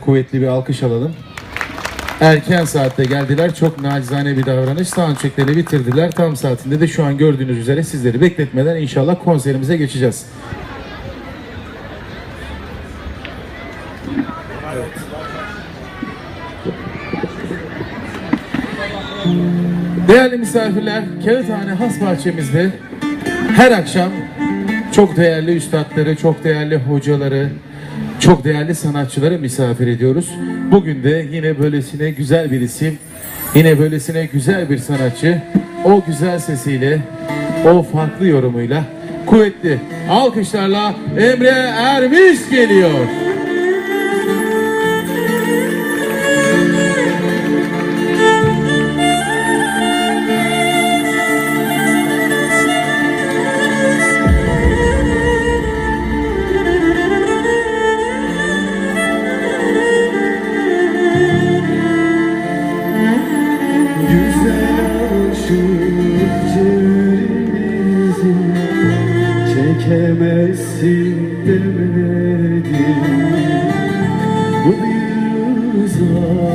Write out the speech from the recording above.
kuvvetli bir alkış alalım. Erken saatte geldiler. Çok nacizane bir davranış. Soundchecklerini bitirdiler. Tam saatinde de şu an gördüğünüz üzere sizleri bekletmeden inşallah konserimize geçeceğiz. Değerli misafirler, Kağıthane Has Bahçemizde her akşam çok değerli üstadları, çok değerli hocaları, çok değerli sanatçıları misafir ediyoruz. Bugün de yine böylesine güzel bir isim, yine böylesine güzel bir sanatçı, o güzel sesiyle, o farklı yorumuyla, kuvvetli alkışlarla Emre Ermiş geliyor. çekemezsin demedim Bu bir rıza